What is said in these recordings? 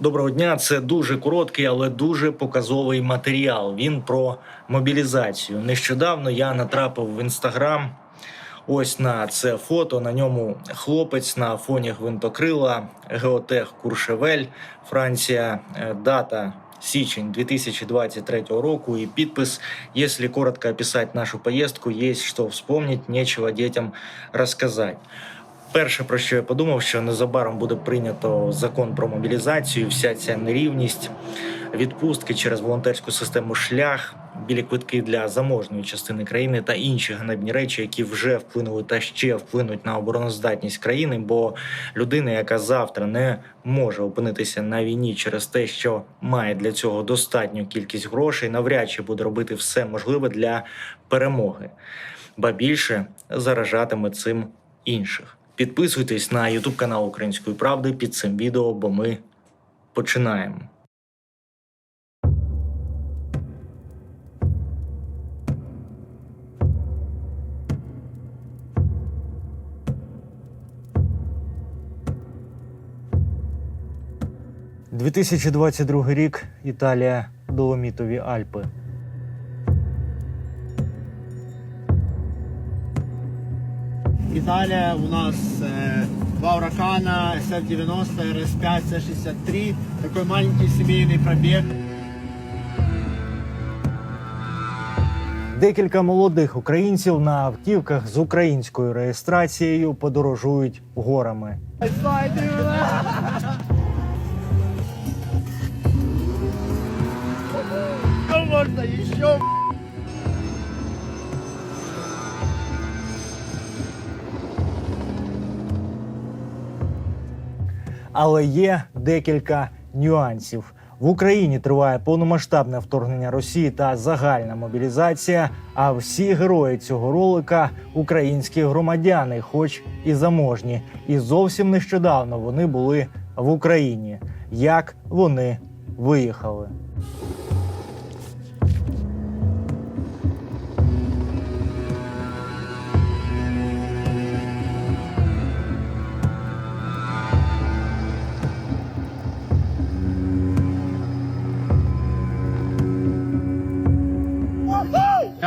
Доброго дня. Це дуже короткий, але дуже показовий матеріал. Він про мобілізацію. Нещодавно я натрапив в інстаграм. Ось на це фото. На ньому хлопець на фоні гвинтокрила, Геотех Куршевель, Франція, Е, дата. Січень 2023 року и підпис «Если коротко описать нашу поездку, есть что вспомнить, нечего детям рассказать». Перше, про що я подумав, що незабаром буде прийнято закон про мобілізацію, вся ця нерівність, відпустки через волонтерську систему шлях, білі квитки для заможної частини країни та інші ганебні речі, які вже вплинули та ще вплинуть на обороноздатність країни. Бо людина, яка завтра не може опинитися на війні через те, що має для цього достатню кількість грошей, навряд чи буде робити все можливе для перемоги, ба більше заражатиме цим інших. Підписуйтесь на YouTube канал Української правди під цим відео, бо ми починаємо. – 2022 рік. Італія, Доломітові Альпи. Италия у нас э, два Уракана, SF-90, RS5, C63. Такой маленький семейный пробег. Декілька молодих українців на автівках з українською реєстрацією подорожують горами. Что можно Але є декілька нюансів. В Україні триває повномасштабне вторгнення Росії та загальна мобілізація. А всі герої цього ролика українські громадяни, хоч і заможні. І зовсім нещодавно вони були в Україні. Як вони виїхали?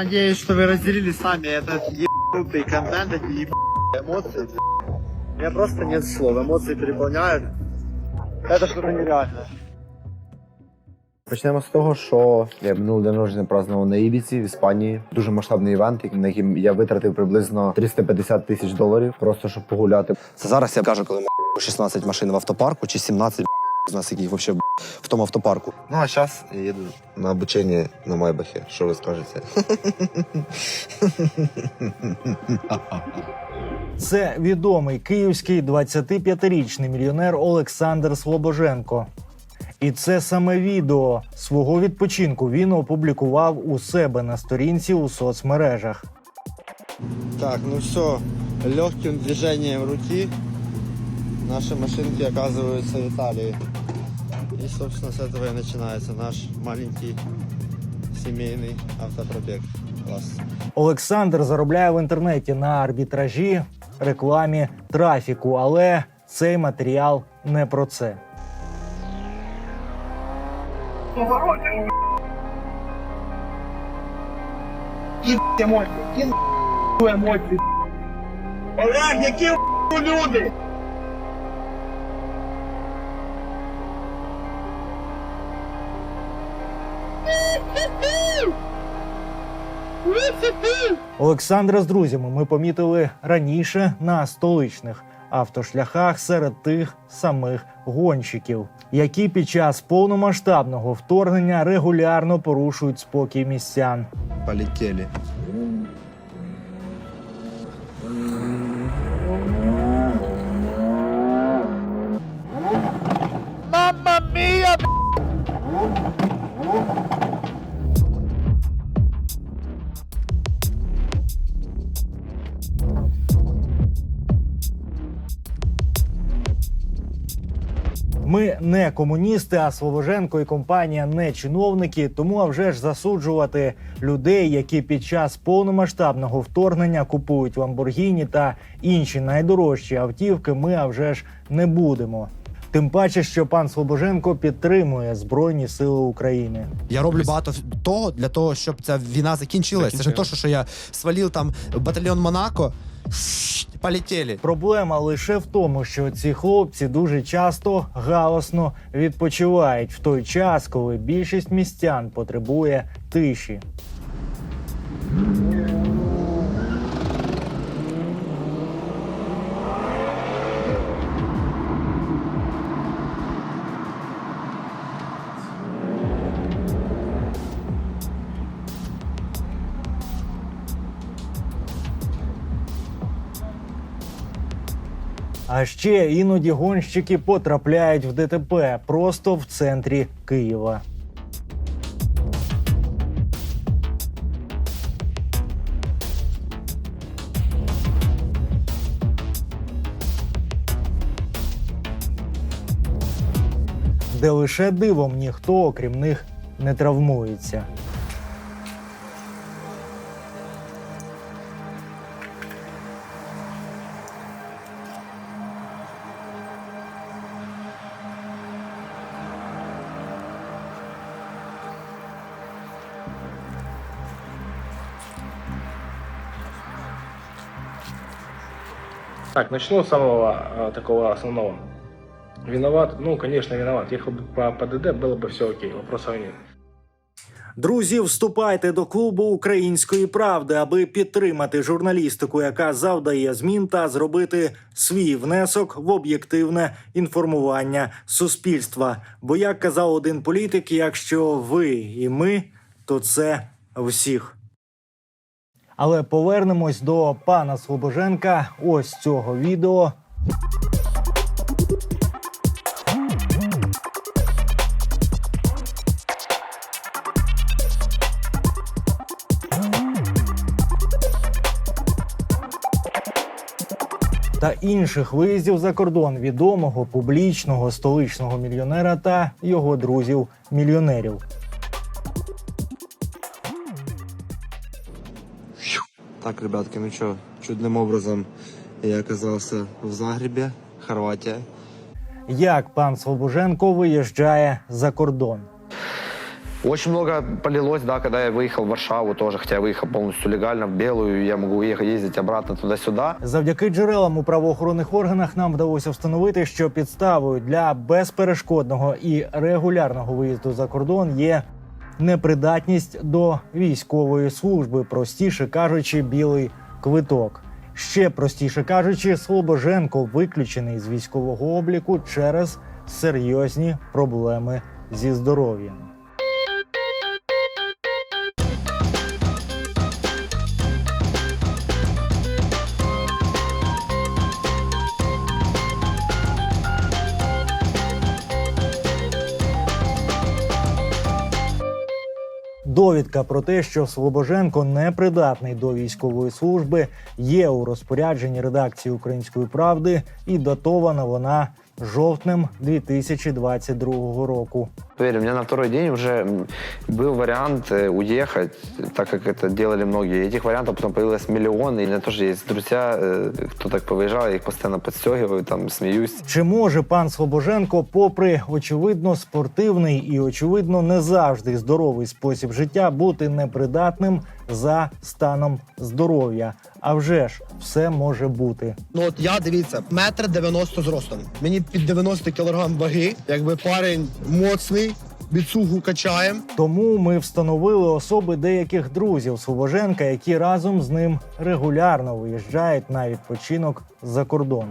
надеюсь, что вы разделили сами этот ебанутый контент, эти ебаные эмоции. У меня просто нет слов, эмоции переполняют. Это что-то нереальное. Почнемо з того, що я минулий день народження празднував на Ібіці в Іспанії. Дуже масштабний івент, на який я витратив приблизно 350 тисяч доларів, просто щоб погуляти. Це зараз я кажу, коли м, 16 машин в автопарку чи 17 з нас яких вообще в тому автопарку. Ну а зараз я їду на обучення на Майбахі. Що ви скажете? Це відомий київський 25-річний мільйонер Олександр Слобоженко. І це саме відео свого відпочинку він опублікував у себе на сторінці у соцмережах. Так, ну все, легким движением руки наши машинки оказываются в Италии. И, собственно, с этого и начинается наш маленький семейный автопробег. Класс. Олександр заробляє в інтернеті на арбітражі, рекламі, трафіку, але цей матеріал не про це. Олег, які люди? Олександра з друзями ми помітили раніше на столичних автошляхах серед тих самих гонщиків, які під час повномасштабного вторгнення регулярно порушують спокій містян. Полетіли. Не комуністи, а Слобоженко і компанія не чиновники. Тому а вже ж засуджувати людей, які під час повномасштабного вторгнення купують Ламборгіні та інші найдорожчі автівки. Ми а вже ж не будемо. Тим паче, що пан Слобоженко підтримує Збройні Сили України. Я роблю багато того для того, щоб ця війна закінчилась. Це ж не то, що, що я свалив там батальйон Монако. Полетіли. Проблема лише в тому, що ці хлопці дуже часто галасно відпочивають в той час, коли більшість містян потребує тиші. А ще іноді гонщики потрапляють в ДТП просто в центрі Києва. Де лише дивом ніхто, окрім них, не травмується. Так, начну с самого а, такого основного. Виноват? Ну, конечно, виноват. Ехал бы по ПДД, было бы все окей, вопросов нет. Друзі, вступайте до клубу української правди, аби підтримати журналістику, яка завдає змін та зробити свій внесок в об'єктивне інформування суспільства. Бо як казав один політик, якщо ви і ми, то це всіх. Але повернемось до пана Слобоженка. Ось цього відео. та інших виїздів за кордон відомого публічного столичного мільйонера та його друзів-мільйонерів. Так, ребятки, ну що, чудним образом я оказався в Загребі, Хорватія. Як пан Слобоженко виїжджає за кордон? Очень много полилось, да, когда я выехал в Варшаву тоже, хотя я выехал полностью легально в Белую, я могу ехать, ездить обратно туда-сюда. Завдяки джерелам у правоохоронних органах нам вдалося встановити, що підставою для безперешкодного і регулярного виїзду за кордон є непридатність до військової служби, простіше кажучи, білий квиток. Ще простіше кажучи, Слобоженко виключений з військового обліку через серйозні проблеми зі здоров'ям. Довідка про те, що Слобоженко непридатний до військової служби, є у розпорядженні редакції Української правди, і датована вона жовтнем 2022 року. Поверь, у меня на второй день уже м, был вариант э, уехать, так как это делали многие. Этих вариантов потом появилось миллион, и у меня тоже есть друзья, э, кто так повыезжал, я их постоянно подстегиваю, там, смеюсь. Чи може пан Слобоженко, попри очевидно спортивний і очевидно не завжди здоровий спосіб життя, бути непридатним за станом здоров'я? А вже ж все може бути. Ну от я дивіться, метр 90 зростом. Мені під 90 кілограм ваги, якби парень моцний, біцугу качаємо. Тому ми встановили особи деяких друзів Слобоженка, які разом з ним регулярно виїжджають на відпочинок за кордон.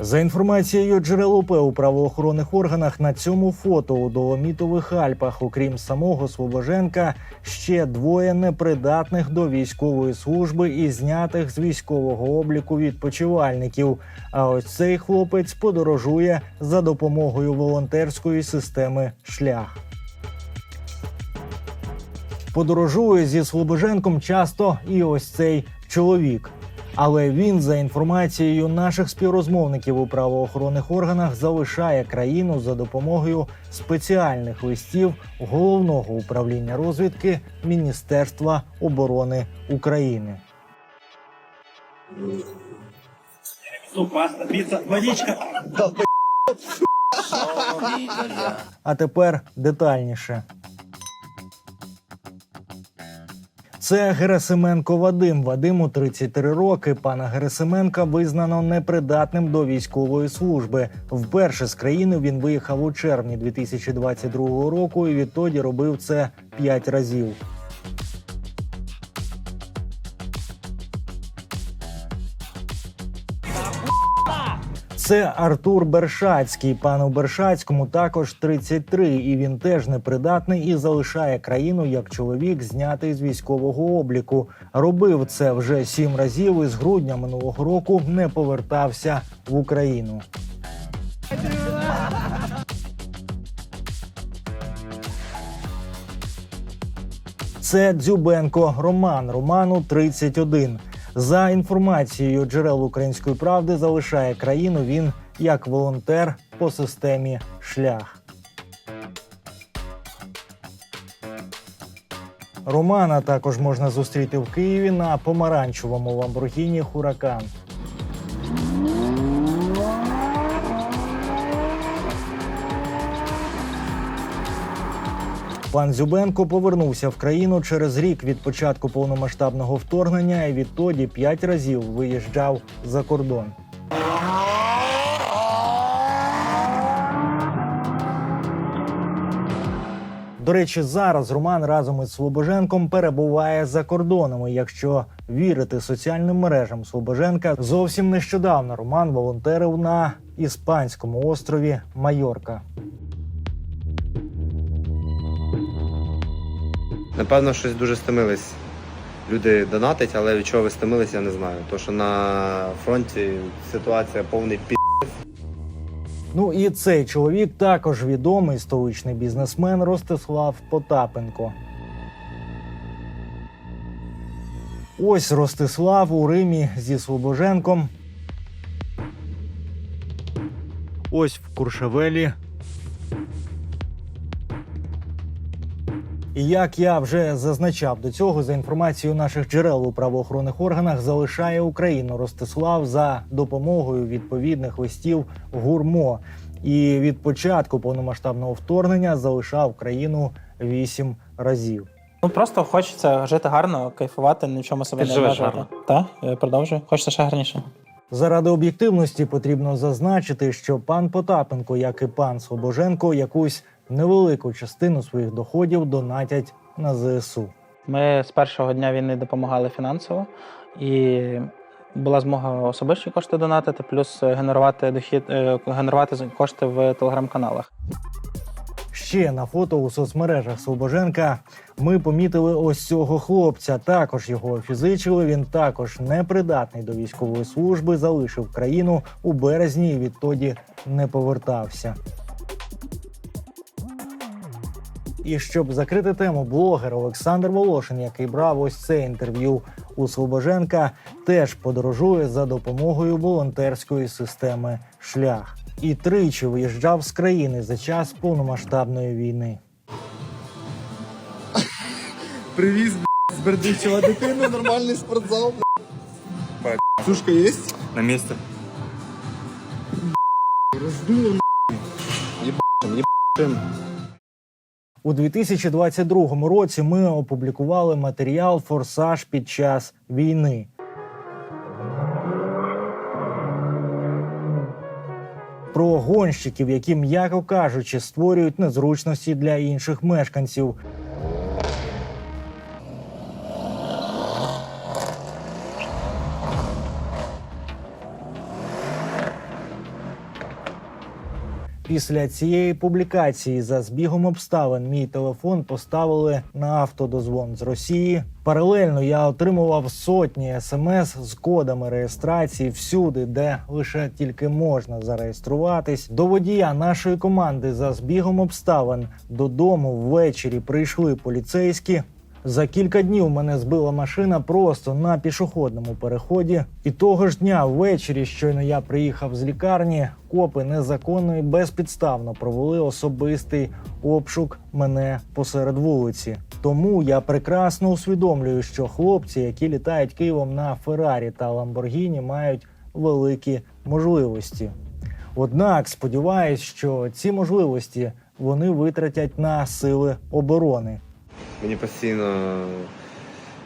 За інформацією джерел УП у правоохоронних органах на цьому фото у Доломітових Альпах, окрім самого Слобоженка, ще двоє непридатних до військової служби і знятих з військового обліку відпочивальників. А ось цей хлопець подорожує за допомогою волонтерської системи шлях. Подорожує зі Слобоженком часто і ось цей чоловік. Але він, за інформацією наших співрозмовників у правоохоронних органах, залишає країну за допомогою спеціальних листів головного управління розвідки Міністерства оборони України. А тепер детальніше. Це Герасименко Вадим. Вадиму 33 роки. Пана Герасименка визнано непридатним до військової служби. Вперше з країни він виїхав у червні 2022 року і відтоді робив це 5 разів. Це Артур Бершацький. Пану Бершацькому також 33, і він теж непридатний і залишає країну як чоловік, знятий з військового обліку. Робив це вже сім разів і з грудня минулого року не повертався в Україну. Це Дзюбенко Роман. Роману 31. За інформацією джерел української правди, залишає країну він як волонтер по системі шлях. Романа також можна зустріти в Києві на помаранчевому Ламборгіні Хуракан. Пан Зюбенко повернувся в країну через рік від початку повномасштабного вторгнення і відтоді п'ять разів виїжджав за кордон. До речі, зараз Роман разом із Слобоженком перебуває за кордоном. Якщо вірити соціальним мережам Слобоженка, зовсім нещодавно Роман волонтерив на іспанському острові Майорка. Напевно, щось дуже стомились. Люди донатять, але від чого ви стомились, я не знаю. То що на фронті ситуація повний пі. Ну і цей чоловік також відомий столичний бізнесмен Ростислав Потапенко. Ось Ростислав у Римі зі Слобоженком. Ось в Куршавелі. І як я вже зазначав до цього, за інформацією наших джерел у правоохоронних органах, залишає Україну Ростислав за допомогою відповідних листів гурмо. І від початку повномасштабного вторгнення залишав країну вісім разів. Ну просто хочеться жити гарно, кайфувати, нічому себе Ти не живеш обмежувати. Так, я продовжую. Хочеться ще гарніше. Заради об'єктивності потрібно зазначити, що пан Потапенко, як і пан Слобоженко, якусь невелику частину своїх доходів донатять на ЗСУ. Ми з першого дня війни допомагали фінансово і була змога особисті кошти донатити, плюс генерувати дохід, е, генерувати кошти в телеграм-каналах. Ще на фото у соцмережах Слобоженка ми помітили ось цього хлопця. Також його фізичили. Він також непридатний до військової служби, залишив країну у березні і відтоді не повертався. І щоб закрити тему, блогер Олександр Волошин, який брав ось це інтерв'ю у Слобоженка, теж подорожує за допомогою волонтерської системи Шлях і тричі виїжджав з країни за час повномасштабної війни. Привіз з Бердичева дитину, нормальний спортзал. Сушка є? На месте. Роздуло Єбашим, єбашим. У 2022 році ми опублікували матеріал Форсаж під час війни. Про гонщиків, які, м'яко кажучи, створюють незручності для інших мешканців. Після цієї публікації за збігом обставин мій телефон поставили на автодозвон з Росії. Паралельно я отримував сотні смс з кодами реєстрації всюди, де лише тільки можна зареєструватись. До водія нашої команди за збігом обставин додому ввечері прийшли поліцейські. За кілька днів мене збила машина просто на пішохідному переході. І того ж дня ввечері, щойно я приїхав з лікарні, копи незаконно і безпідставно провели особистий обшук мене посеред вулиці. Тому я прекрасно усвідомлюю, що хлопці, які літають Києвом на Феррарі та Ламборгіні, мають великі можливості. Однак сподіваюсь, що ці можливості вони витратять на сили оборони. Мені постійно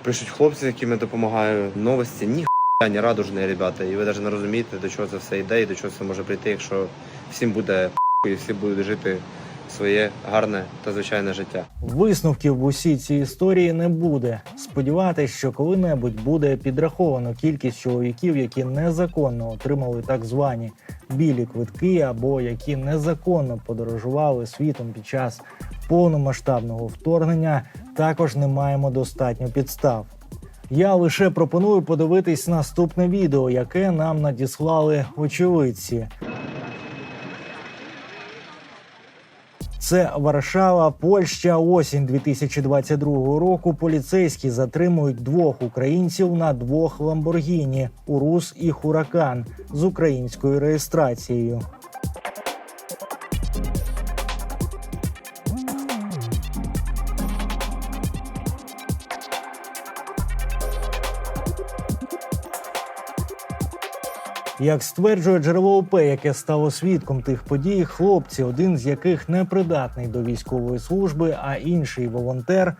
пишуть хлопці, яким я допомагаю. Новості ні хуя не радужні, ребята. І ви навіть не розумієте, до чого це все йде і до чого це може прийти, якщо всім буде і всі будуть жити своє гарне та звичайне життя. Висновків в усій цій історії не буде. Сподіватись, що коли-небудь буде підраховано кількість чоловіків, які незаконно отримали так звані білі квитки, або які незаконно подорожували світом під час повномасштабного вторгнення, також не маємо достатньо підстав. Я лише пропоную подивитись наступне відео, яке нам надіслали очевидці. Це Варшава, Польща, осінь 2022 року. Поліцейські затримують двох українців на двох Ламборгіні Урус і Хуракан з українською реєстрацією. Як стверджує джерело ОП, яке стало свідком тих подій, хлопці, один з яких не придатний до військової служби, а інший волонтер,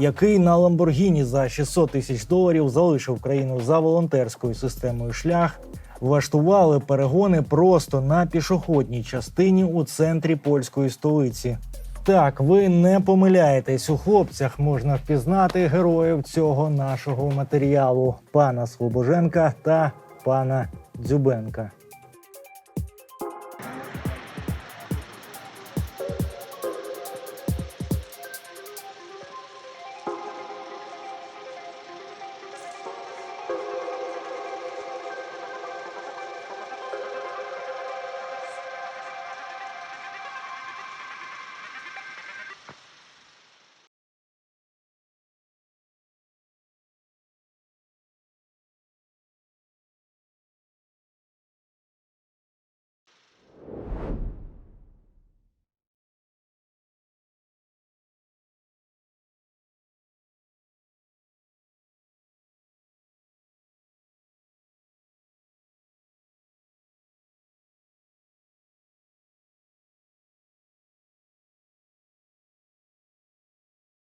який на Ламборгіні за 600 тисяч доларів залишив країну за волонтерською системою шлях, влаштували перегони просто на пішохідній частині у центрі польської столиці. Так, ви не помиляєтесь. У хлопцях можна впізнати героїв цього нашого матеріалу пана Слобоженка та пана Дзюбенка.